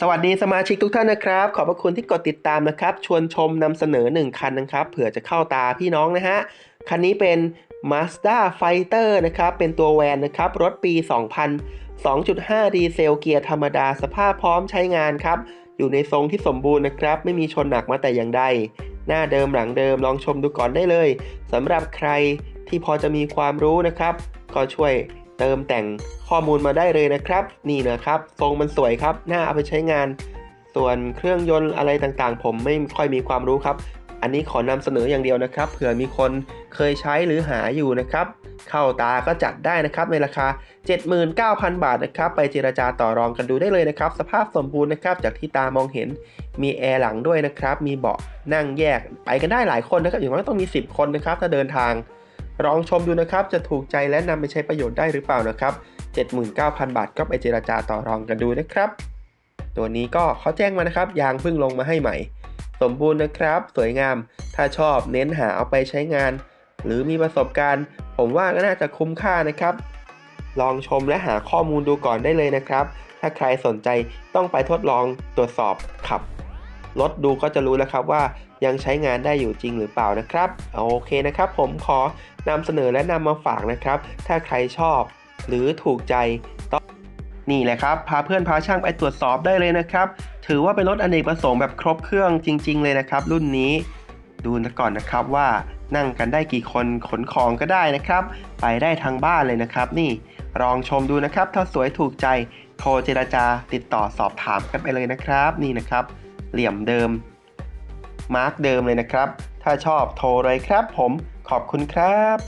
สวัสดีสมาชิกทุกท่านนะครับ ขอบพระคุณที่กดติดตามนะครับ ชวนชมนำเสนอ 1 คันนะครับ เผื่อจะเข้าตาพี่น้องนะฮะ คันนี้เป็น Mazda Fighter นะครับ เป็นตัวแวนนะครับ รถปี 2000 2.5 ดีเซลเกียร์ธรรมดาสภาพพร้อมใช้งานครับ อยู่ในทรงที่สมบูรณ์นะครับ ไม่มีชนหนักมาแต่อย่างใด หน้าเดิมหลังเดิมลองชมดูก่อนได้เลยสำหรับใครที่พอจะมีความรู้นะครับ ก็ช่วย เติมแต่งข้อมูลมาได้เลยนะครับ นี่นะครับ ทรงมันสวยครับน่าเอาไปใช้งาน ส่วนเครื่องยนต์อะไรต่างๆ ผมไม่ค่อยมีความรู้ครับ อันนี้ขอนำเสนออย่างเดียวนะครับเผื่อมีคนเคยใช้หรือหาอยู่นะครับ เข้าตาก็จัดได้นะครับในราคา 79,000 บาทนะครับ ไปเจราจาต่อรองกันดูได้เลยนะครับ สภาพสมบูรณ์นะครับ จากที่ตามองเห็นมีแอร์หลังด้วยนะครับ มีเบาะนั่งแยกไปกันได้หลายคนนะครับอย่างน้อยต้องมี 10 คนนะครับถ้าเดินทาง ลองชมดูนะครับ จะถูกใจและนำไปใช้ประโยชน์ได้หรือเปล่านะครับ 79,000 บาทก็ไปเจราจาต่อรองกันดูนะครับ ตัวนี้ก็เขาแจ้งมานะครับ ยางเพิ่งลงมาให้ใหม่ สมบูรณ์นะครับ สวยงาม ถ้าชอบเน้นหาเอาไปใช้งาน หรือมีประสบการณ์ ผมว่าก็น่าจะคุ้มค่านะครับ ลองชมและหาข้อมูลดูก่อนได้เลยนะครับ ถ้าใครสนใจต้องไปทดลองตรวจสอบขับ รถดูก็จะรู้แล้วครับว่ายังใช้งานได้อยู่จริงหรือเปล่านะครับ โอเคนะครับ ผมขอนำเสนอและนำมาฝากนะครับ ถ้าใครชอบหรือถูกใจต้องนี่แหละครับ พาเพื่อนพาช่างไปตรวจสอบได้เลยนะครับ ถือว่าเป็นรถอเนกประสงค์แบบครบเครื่องจริง ๆ เลยนะครับ รุ่นนี้ ดูนะก่อนนะครับว่านั่งกันได้กี่คนขนของก็ได้นะครับ ไปได้ทางบ้านเลยนะครับ นี่ลองชมดูนะครับ ถ้าสวยถูกใจโทรเจราจาติดต่อสอบถามกันไปเลยนะครับ นี่นะครับ เหลี่ยมเดิม มาร์กเดิมเลยนะครับ ถ้าชอบโทรเลยครับผม ขอบคุณครับ